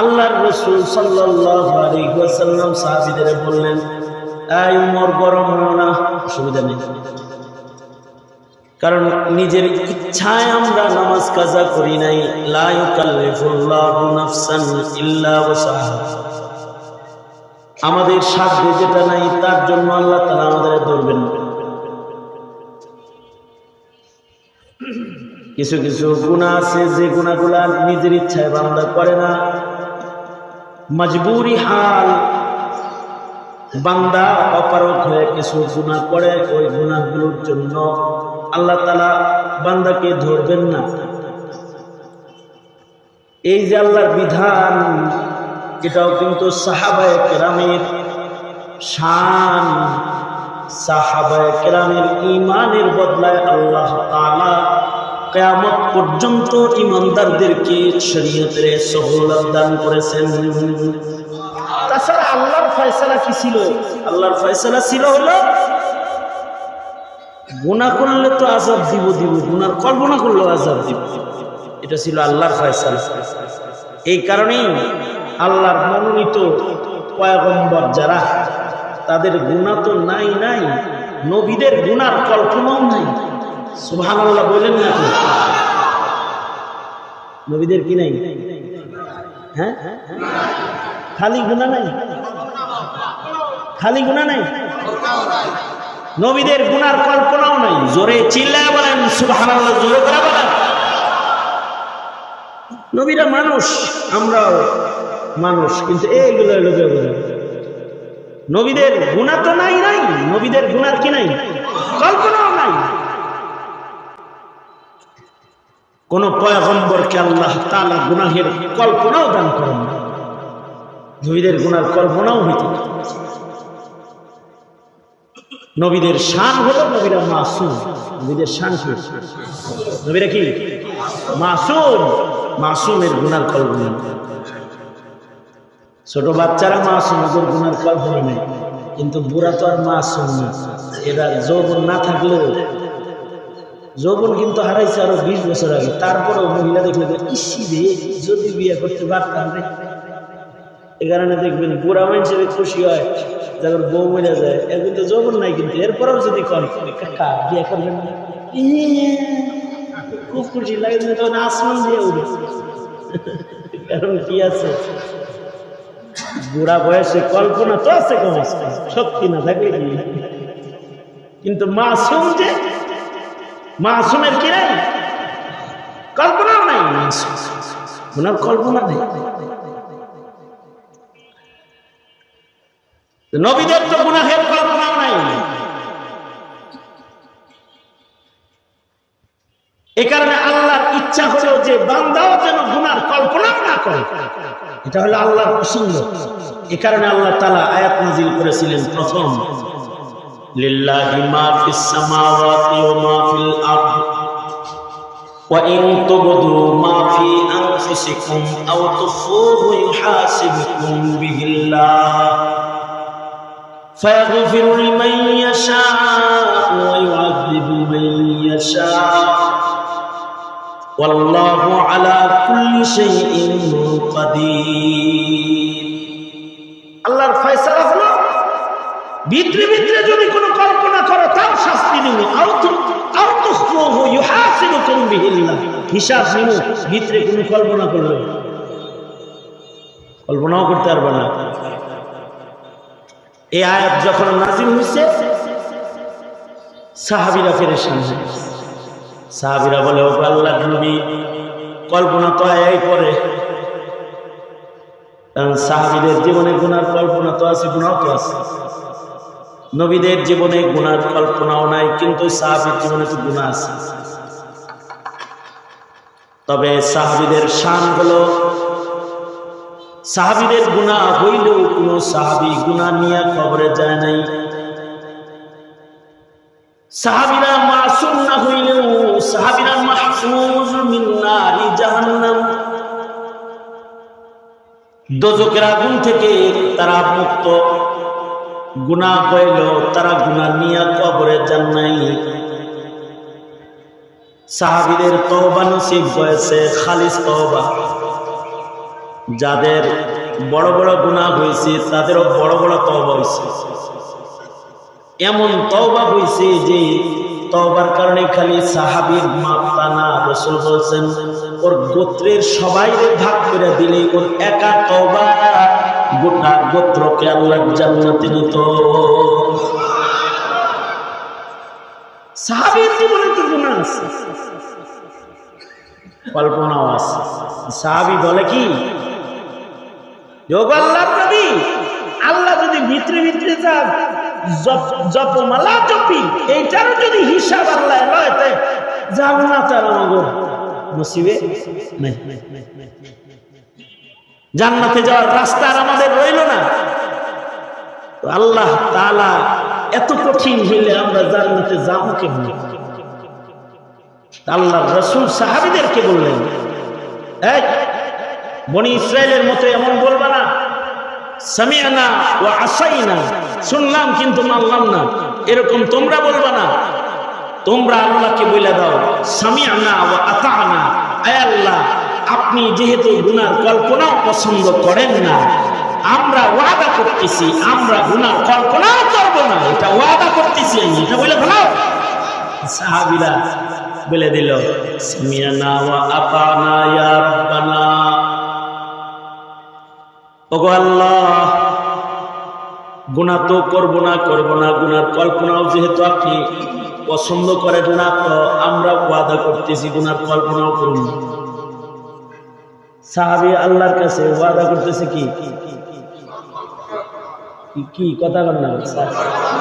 আল্লাহর রসুল সাল্লাম সাহাবিদের বললেন, এই উমর গরম হও না, অসুবিধা নেই। কারণ নিজের ইচ্ছায় আমরা নামাজ কাজা করি নাই। আমাদের সাধ্যে যেটা নাই, তার জন্য আল্লাহ তাআলা আমাদের ধরবেন কিছু কিছু গুণা আছে, যে গুণাগুলা নিজের ইচ্ছায় বান্দা করে না। মজবুরি হাল। বান্দা অপারক হয়ে কিছু গুণা করে, ওই গুণাগুলোর জন্য আল্লাহ তালা বান্দাকে ধরবেন না। এই যে আল্লাহর বিধান, এটাও কিন্তু সাহাবায় কেরামের শান। সাহাবায় কেরামের ইমানের বদলায় আল্লাহ তালা কেয়ামত পর্যন্ত ইমানদারদেরকে শরীয়তের সহলত দান করেছেন। তাছাড়া আল্লাহর ফয়সালা কি ছিল? আল্লাহর ফয়সালা ছিল হলো গুণা করলে তো আজাব দিব দিব। গুনার কল্পনা করলেও আজাব দিব। এটা ছিল আল্লাহর ফয়সালা। এই কারণেই আল্লাহর মনোনীত পয়গম্বর যারা তাদের গুণা তো নাই নাই। নবীদের গুনার কল্পনাও নাই। বললেন না নবীদের কি নাই? হ্যাঁ? খালি গুণা নাই? খালি গুণা নাই? নবীদের গুনার কল্পনাও নাই। জোরে চিল্লায় বলেন আল্লাহ জোরে নবীরা মানুষ, আমরাও মানুষ, কিন্তু এইগুলো লোকে নবীদের গুণা তো নাই নাই। নবীদের গুণার কি নাই? কল্পনাও নাই। কোন পয়গম্বরকে আল্লাহ তালা গুনাহের কল্পনাও দান করেন না। নবীদের গুনার কল্পনাও হইত নবীদের শান হলো নবীরা মাসুম। নবীদের শান কি? নবীরা কি? মাসুম। মাসুমের গুনার কল্পনা। ছোট বাচ্চারা মাসুম, ওদের গুনার কল্পনা নেই। কিন্তু বুড়া তো আর মাসুম না। এরা যৌবন না থাকলেও যৌবন কিন্তু হারাইছে আরও বিশ বছর আগে। তারপরেও মহিলা দেখলে ইসি রে যদি বিয়ে করতে পারতাম রে। এ কারণে দেখবেন বুড়া মানুষের খুশি হয় যখন বউ মরে যায়। এর কিন্তু যৌবন নাই কিন্তু এরপরেও যদি কাকা বিয়ে করবেন না?" ইয়ে, খুব খুশি লাগে তখন আসমান দিয়ে উঠে কারণ কি আছে? বুড়া বয়সে কল্পনা তো আছে কম। শক্তি না থাকলে কিন্তু মাসুম যে মাসুমের কি নাই? কল্পনাও নাই ওনার কল্পনা নেই। নবীদের তো গুনাহের কল্পনাও নাই। এ কারণে আল্লাহর ইচ্ছা হলো যে বান্দাও যেন গুনার কল্পনাও না করে, এটা হলো আল্লাহর পছন্দ এ কারণে আল্লাহ তালা আয়াত নাজিল করেছিলেন প্রথম। লিল্লাহি মা ফিস সামাওয়াতি ওয়া মা ফিল আরদ وإن تبدوا ما في أنفسكم أو تخفوه يحاسبكم به الله فيغفر لمن يشاء ويعذب من يشاء والله على كل شيء قدير আল্লাহর ফয়সালা হলো ভিতরে ভিতরে যদি কোনো কল্পনা করো, তাও শাস্তি নিব। হিসাব ভিতরে কল্পনা করলে। কল্পনাও করতে যখন সাহাবিরা বলে আল্লাহ কল্পনা তো এই পরে। কারণ সাহাবিদের জীবনে গুনার কল্পনা তো আছে গুণাও তো আছে। নবীদের জীবনে গুনার কল্পনাও নাই, কিন্তু সাহাবির জীবনে তো গুণা আছে। তবে সাহাবিদের শান হলো, সাহাবিদের গুণা হইলেও কোনো সাহাবি গুণা নিয়ে খবরে যায় নাই। সাহাবিরা মাসুম না হইলেও, সাহাবিরা মাহফুজ মিন নারি জাহান্নাম। দোজকের আগুন থেকে তারা মুক্ত। গুণা হইল, তারা গুণা নিয়ে কবরে যান নাই সাহাবিদের তওবা নসিব হয়েছে, খালিস তওবা। যাদের বড় বড় গুণা হয়েছে তাদেরও বড় বড় তওবা হয়েছে এমন তওবা হয়েছে যে তওবার কারণে খালি সাহাবীর মাপতা না, রসুল বলছেন, ওর গোত্রের সবাই ভাগ করে দিলে ওর একা তওবা গোটা গোত্রকে আল্লাহ জান্নাতে নিত। সাহাবীর জীবনে তো গুণা আছে। কল্পনাও আছে। সাহাবি বলে কি? আল্লাহ নবী, আল্লাহ যদি ভিতরে ভিতরে যান জপমালা জপি, এইটারও যদি হিসাব আল্লাহ লয়, তাই যাব না নাই। জান্নাতে যাওয়ার রাস্তা আর আমাদের রইল না। আল্লাহ তালা এত কঠিন হইলে আমরা জান্নাতে যাব কেমনি? আল্লাহ রসুল সাহাবিদেরকে বললেন এই বনি ইসরায়েলের মতো এমন বলবা না। সামিয়ানা ও আসাইনা। শুনলাম কিন্তু মানলাম না। এরকম তোমরা বলবা না। তোমরা আল্লাহকে বলে দাও সামিয়ানা ও আতানা আয় আল্লাহ আপনি যেহেতু গুনার কল্পনাও পছন্দ করেন না, আমরা ওয়াদা করতেছি, আমরা গুনার কল্পনাও করব না। এটা ওয়াদা করতেছি আমি, এটা বলে ফেলাও সাহাবিরা বলে দিল গুনাহ তো করব না করব না, গুনার কল্পনাও যেহেতু আপনি পছন্দ করেন না, তো আমরা ওয়াদা করতেছি, গুনার কল্পনাও করুন সাহাবি আল্লাহর কাছে ওয়াদা করতেছে কি? কি- কথা বল না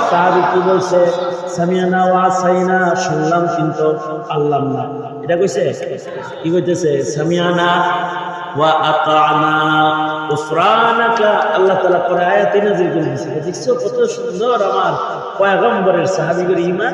সাহাবি কি বলছে? সামিয়ানা ওয়া সাইনা শুনলাম কিন্তু আল্লাহ না। এটা কইছে? কি কইতেছে? সামিয়ানা ওয়া আতানা উফরানাকা আল্লাহ তাআলা কোরআন আয়াতে নাযিল করে দিয়েছে। দেখছ কত সুন্দর আমার পয়গম্বরের সাহাবীদের ঈমান।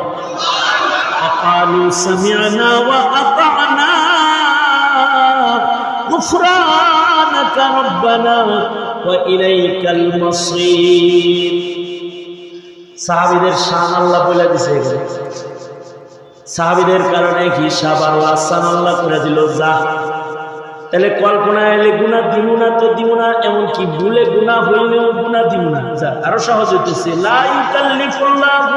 وقالوا سمعنا وأطعنا غفرانك ربنا وإليك المصير সাহাবিদের শান আল্লাহ বলে দিছে এখানে। সাহাবিদের কারণে হিসাব আল্লাহ সান আল্লাহ করে দিল যা তাহলে কল্পনা এলে গুণা দিব না তো দিব না এমনকি ভুলে গুণা হইলেও গুণা দিব না যা আরো সহজ হইতেছে লা ইউকাল্লিফুল্লাহু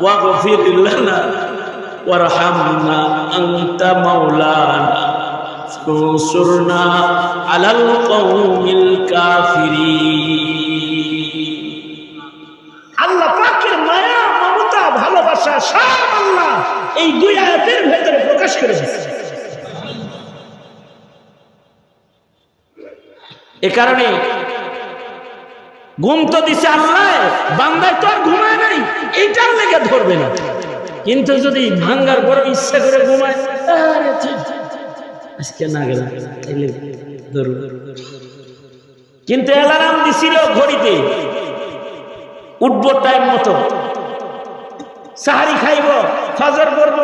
واغفر لنا وارحمنا أنت مولانا فانصرنا على القوم الكافرين আল্লাহ পাকের মায়া মমতা ভালোবাসা সব আল্লাহ এই দুই আয়াতের ভেতরে প্রকাশ করে দিচ্ছে এ কারণে ঘুম তো দিছে আল্লাহ বান্দায় তো আর ঘুমায় নাই, এইটার লেগে ধরবে না। কিন্তু যদি ভাঙ্গার পর ইচ্ছা করে ঘুমায় না গেল কিন্তু অ্যালার্ম দিছিল ঘড়িতে, উঠবো টাইম মতো। সাহারি খাইব, ফজর করব।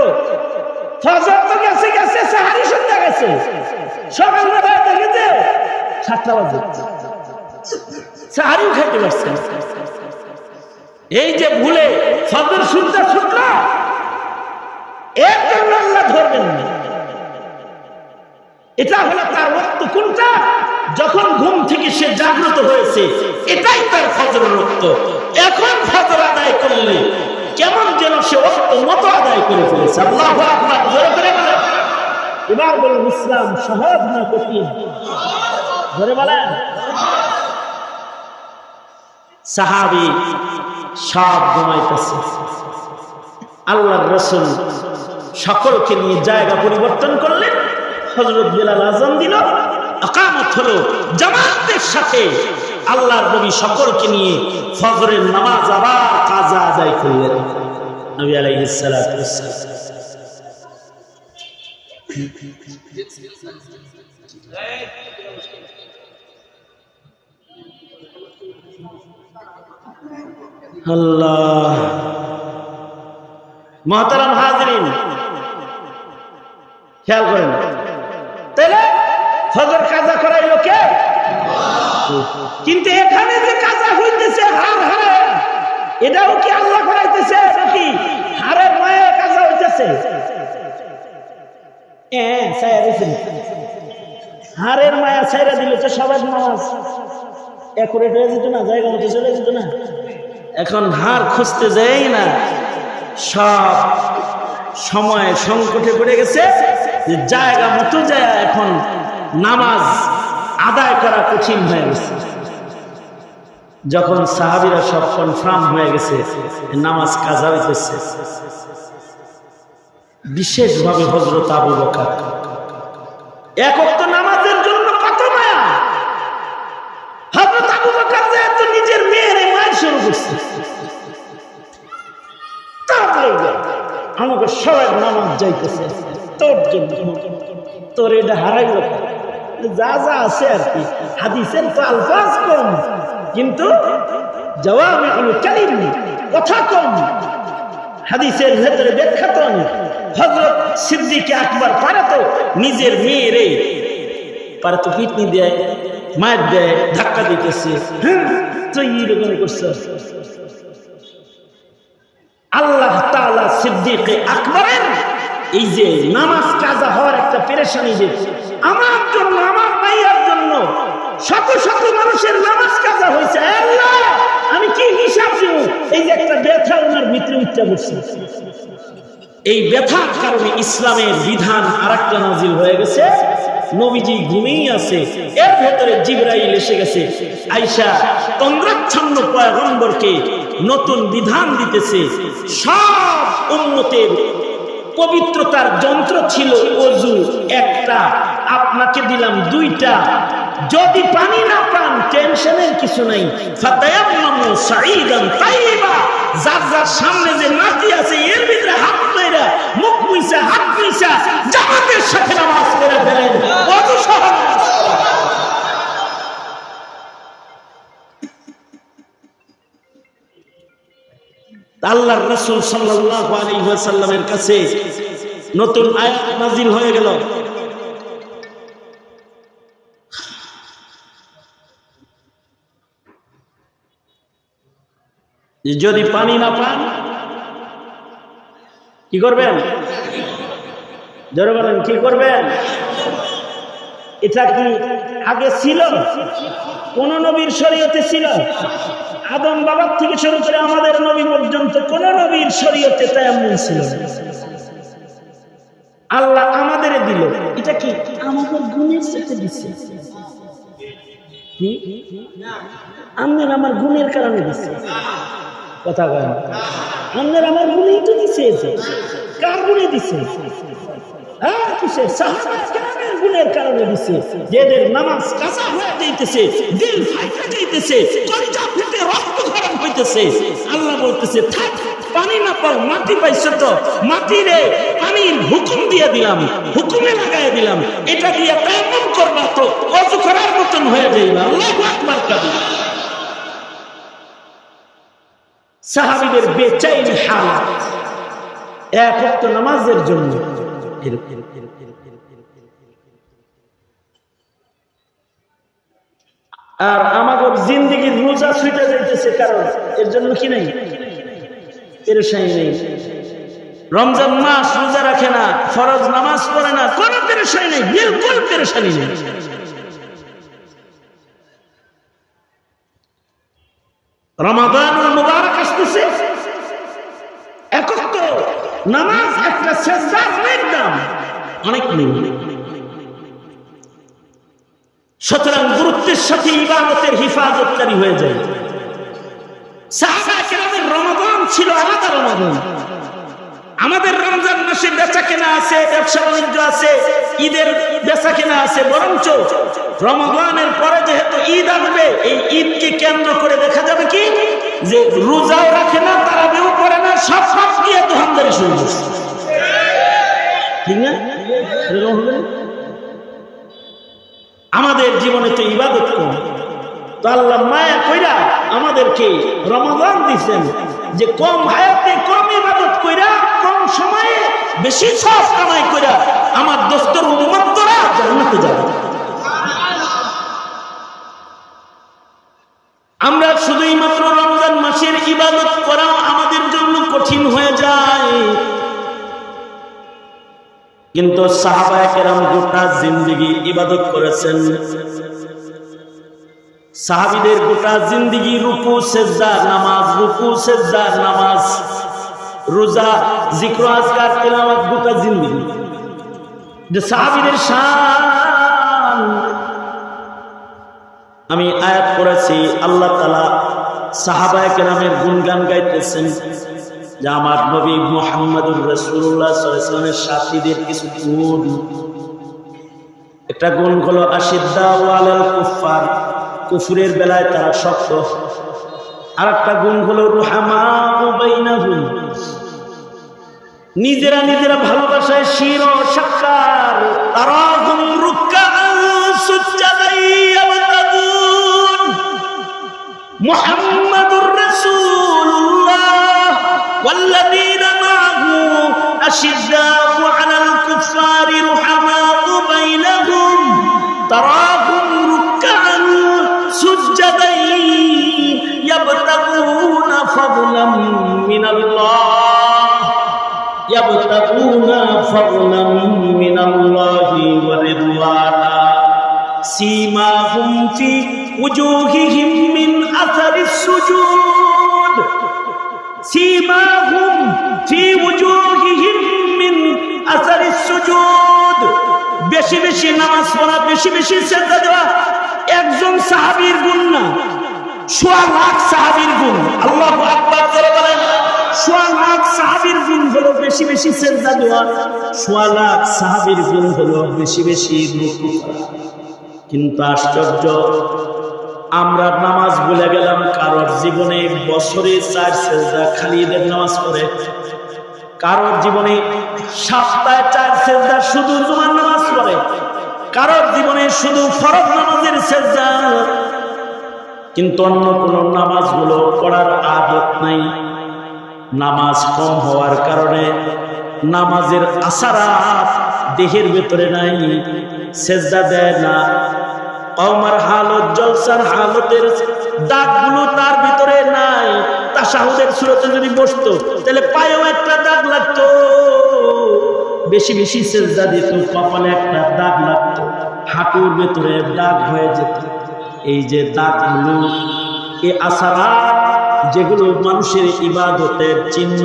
ফজর তো গেছে গেছে, সাহারি সন্ধ্যা গেছে। সকালবেলা দেখেছে সাতটা বাজে। সাহারিও খাইতে পারছে। এই যে ভুলে ফজর সূর্য ছুটল এর জন্য তার রক্ত কোনটা? যখন ঘুম থেকে সে জাগ্রত হয়েছে, এটাই তার ফজর রক্ত। এখন ফজর আদায় করলে কেমন যেন সে অক্ত মতো আদায় করে ফেলেছে। এবার বলুন। ইসলাম সহজ না কঠিন? ধরে বলেন। সাহাবি সব ঘুমাইতেছে। আল্লাহর রসুল সকলকে নিয়ে জায়গা পরিবর্তন করলেন। হজরত বিলাল আজম দিল আকামত হলো জামাতের সাথে আল্লাহর নবী সকলকে নিয়ে ফজরের নামাজ আবার কাজা আদায় করলেন। নবী আল্লাহ। হাজরিন, খেয়াল করেন। তাহলে কাজা কে? কিন্তু এখানে যে কাজা হইতেছে, হার হারে, এটাও কি আল্লাহ করাইতেছে নাকি হারের মায়ের কাজা হইতেছে? হারের মায়া ছাইরা দিলে তো সবার নামাজ। যেত না, জায়গা মতো চলে যেত না। এখন হার খুঁজতে যাই না। সব সময় সংকটে পড়ে গেছে যে জায়গা মতো যায়, এখন নামাজ আদায় করা কঠিন হয়ে গেছে। যখন সাহাবিরা সব কনফার্ম হয়ে গেছে নামাজ কাজা হইতেছে। বিশেষভাবে হজরত আবু বকার একক তো নামাজের জন্য কত মায়া হজরত আবু বকার নিজের মেয়ের মায়ের শুরু করছে আমাকে সবাই নামাজ যাইতেছে। তোর জন্য। তোর এটা হারাইল। যা যা আছে আর কি। হাদিসের তো আলফাজ কম। কিন্তু জবাব কালিম কথা কম। হাদিসের ভেতরে ব্যাখ্যা তো অনেক হজরত সিদ্দিকে আকবর পারে তো নিজের মেয়েরে পারে তো পিটনি দেয় মায়ের দেয়, ধাক্কা দিতেছে। আল্লাহ তাআলা সিদ্দিকে আকবরের এই যে নামাজ কাজা হওয়ার একটা পেরেশানি যে, আমার জন্য, আমার মাইয়ার জন্য শত শত মানুষের নামাজ কাজা হয়েছে। আল্লাহ, আমি কি হিসাব দিব? এই যে একটা ব্যথা ওনার ভিতরে উচ্চা করছে এই ব্যথার কারণে ইসলামের বিধান আর একটা নাজিল হয়ে গেছে। নবীজি ঘুমিয়ে আছে। এর ভেতরে জিব্রাইল এসে গেছে। আইসা কংগ্রাচ্ছন্ন পয়গম্বরকে নতুন বিধান দিতেছে। সব উন্নতের পবিত্রতার যন্ত্র ছিল অজু একটা। আপনাকে দিলাম দুইটা। যদি পানি না পান, টেনশনের কিছু নাই। যার যার সামনে যে মাটি আছে, এর ভিতরে হাত মুখ মুইসা, হাত মুইসা, জামাতের সাথে নামাজ পড়ে ফেলেন। আল্লাহর রাসূল সাল্লাল্লাহু আলাইহি ওয়াসাল্লামের কাছে নতুন আয়াত নাজিল হয়ে গেল যে যদি পানি না পান, কি করবেন? জোরে বলেন, কি করবেন? এটা কি আগে ছিল? কোন নবীর শরীয়তে ছিল? আদম বাবার থেকে শুরু করে আমাদের নবী পর্যন্ত কোন নবীর শরীয়তে তেমন ছিল আল্লাহ আমাদের দিল। এটা কি আমাদের গুণের সাথে দিচ্ছে কি? আমার গুণের কারণে দিচ্ছে কথা বলেন আমের আমার গুণেই তো দিচ্ছে কার গুণে দিচ্ছে হ্যাঁ হুকুম দিয়ে দিলাম, হুকুমে লাগাই দিলাম। এটা দিয়ে তেমন করবা তো? অজু করার মতন হয়ে যাইবা। আল্লাহু সাহাবীদের বেচাইনি হালাত এক ওয়াক্ত নামাজের জন্য। আর আমাদের জিন্দিগির রোজা ছুটে যাইতেছে কারণ এর জন্য কি নেই? পেরেশানি নেই। রমজান মাস রোজা রাখে না, ফরজ নামাজ পড়ে না, কোনো পেরেশানি নেই, বিলকুল পেরেশানি নেই। রমাদানুল নামাজ একটা সেজদার অনেক দাম। অনেক নেই। সুতরাং গুরুত্বের সাথে ইবাদতের হিফাজতকারী হয়ে যায়। সাহাবা কেরামের রমাদান ছিল আলাদা রমাদান আমাদের রমজান মাসে বেচা কেনা আছে, ব্যবসা বাণিজ্য আছে, ঈদের বেচা কেনা আছে, বরঞ্চ রমজানের পরে যেহেতু ঈদ আসবে, এই ঈদকে কেন্দ্র করে দেখা যাবে কি? যে রোজাও রাখে না তারা বেউ করে না সব সব দিয়ে দোকানদারি শুরু করছে। ঠিক না? আমাদের জীবনে তো ইবাদত কম। তো আল্লাহ মায়া কইরা আমাদেরকে রমাদান দিচ্ছেন যে কম হায়াতে, কম ইবাদত কইরা, কম সময়ে বেশি সব কামাই কইরা আমার দোস্তর উন্মত্তরা জান্নাতে যাবে। আমরা শুধুই মাত্র কিন্তু সাহাবায়ে কেরাম গোটা জিন্দিগি ইবাদত করেছেন। সাহাবিদের গোটা জিন্দিগি রুকু, সেজদা, নামাজ, রুকু, সেজদা, নামাজ, রোজা, জিক্র, আজকার, তেলাওয়াত, গোটা জিন্দিগি। যে সাহাবিদের শান। আমি আয়াত করেছি, আল্লাহ তালা সাহাবায় কেরামের গুণগান গাইতেছেন। যে আমার নবী মোহাম্মদুর রসুল্লাহ সাথীদের কিছু গুণ। একটা গুণ হলো আশিদ্দা কুফুরের বেলায় তারা শক্ত। আর একটা গুণ হলো রুহামা বাইনাহুম। নিজেরা নিজেরা ভালোবাসায় শির সাক্ষার তারা أشداء على الكفار رحماء بينهم تراهم ركعا سجدا يبتغون فضلا من الله يبتغون فضلا من الله ورضوانا سيماهم في وجوههم من اثر السجود سيماهم في وجوههم من اثر السجود বেশি বেশি নামাজ পড়া বেশি বেশি শ্রদ্ধা দেওয়া একজন সাহাবীর গুণ না সোয়া লাখ সাহাবীর গুণ আল্লাহ আকবার করে বলেন সোয়া লাখ সাহাবীর গুণ হলো বেশি বেশি শ্রদ্ধা দেওয়া সোয়া লাখ সাহাবীর গুণ হলো বেশি বেশি রুকু করা কিন্তু আশ্চর্য আমরা নামাজ ভুলে গেলাম কারোর জীবনে বছরে চার সেজদা খালি ঈদের নামাজ পড়ে কারোর জীবনে সপ্তাহে চার সেজদা শুধু জুমার নামাজ পড়ে, কারোর জীবনে শুধু ফরজ নামাজের সেজদা। কিন্তু অন্য কোনো নামাজগুলো পড়ার আদত নাই। নামাজ কম হওয়ার কারণে নামাজের আসারাত দেহের ভেতরে নাই, সেজদা দেয় না। কওমার হালত, জলসার হালতের দাগগুলো তার ভিতরে নাই। তাশাহুদের সুরতে যদি বসতো, তাহলে পায়েও একটা দাগ লাগতো। বেশি বেশি সেজদা দিত, কপালে একটা দাগ লাগতো। হাঁটুর ভেতরে দাগ হয়ে যেত। এই যে দাগগুলো এই আসারা যেগুলো মানুষের ইবাদতের চিহ্ন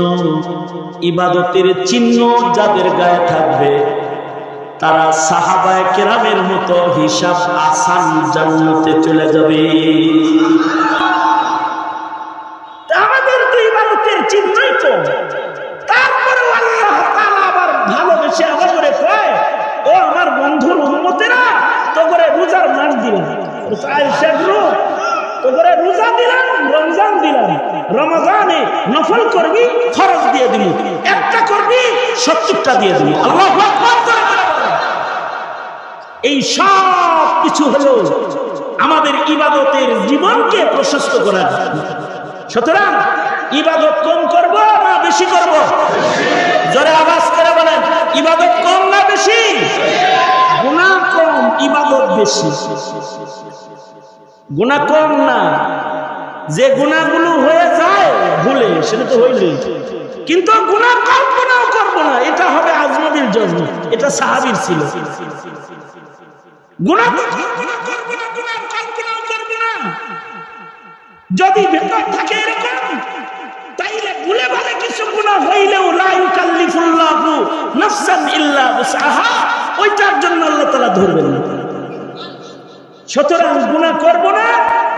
ইবাদতের চিহ্ন যাদের গায়ে থাকবে, তারা সাহাবায় কেরামের মতো হিসাব আসান জান্নাতে চলে যাবে। ইবাদতের চিহ্নই তো তারপরে আল্লাহ তাআলা আবার ভালোবেসে আবার কয়, ও আমার বন্ধুর উম্মতেরা তো করে রোজার মাস দিলাম। আয়েশা গ্রুপ তো রোজা দিলাম, রমজান দিলাম। রমজানে নফল করবি খরচ দিয়ে দিবি একটা করবি, সত্তরটা দিয়ে দিবি আল্লাহ। এই সব কিছু হলো আমাদের ইবাদতের জীবনকে প্রশস্ত করার সুতরাং ইবাদত কম করব না বেশি করব? জোরে আওয়াজ করে বলেন, ইবাদত কম না বেশি? গুনাহ কম, ইবাদত বেশি। গুনাহ কম না। যে গুণাগুলো হয়ে যায়, ভুলে, সেটা তো হইলেই। কিন্তু গুনাহ কল্পনাও করব না, এটা হবে আজনবীর জন্য এটা সাহাবীর ছিল। না যদি ভেতর থাকে এরকম ভুলে ভালে কিছু গুনাহ হইলেও লা ইউকাল্লিফুল্লাহু নাফসান ইল্লা উসআহা, ওইটার জন্য আল্লাহ তাআলা ধরবেন না। সুতরাং গুনাহ করব না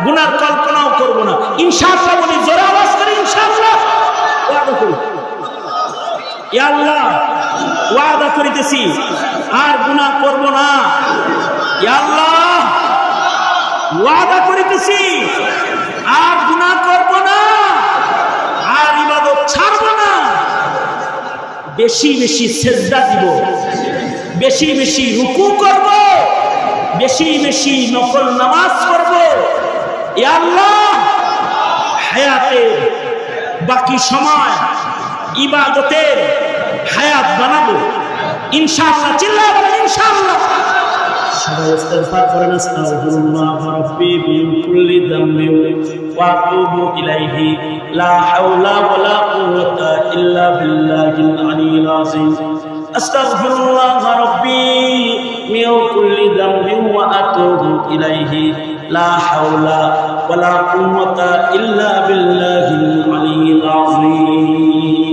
গুনার কল্পনাও করব না। ইনশাআল্লাহ বলি, জোরে আওয়াজ করে, ইনশাআল্লাহ। ওয়াদা করি। ইয়া আল্লাহ, ওয়াদা করিতেছি, আর গুনাহ করব না। ইয়া আল্লাহ, ওয়াদা করিতেছি আর গুনাহ করব না আর ইবাদত ছাড়ব না বেশি বেশি সেজদা দিব। বেশি বেশি রুকু করব। বেশি বেশি নকল নামাজ করব এ আল্লাহ, হায়াতে বাকি সময়, ইবাদতের হায়াত বানাবো। ইনশাআল্লাহ চিল্লা ইনশাআল্লাহ। সবাই ইস্তেগফার করেন আস্তাগফিরুল্লাহ রাব্বি মিন কুল্লি দামবি ওয়া আতুবু ইলাইহি লা হাওলা ওয়া লা কুওয়াতা ইল্লা বিল্লাহিল আলিয়্যিল আযীম আস্তাগফিরুল্লাহ রাব্বি মিন কুল্লি দামবি ওয়া আতুবু ইলাইহি লা হাওলা ওয়া লা কুওয়াতা ইল্লা বিল্লাহিল আলিয়্যিল আযীম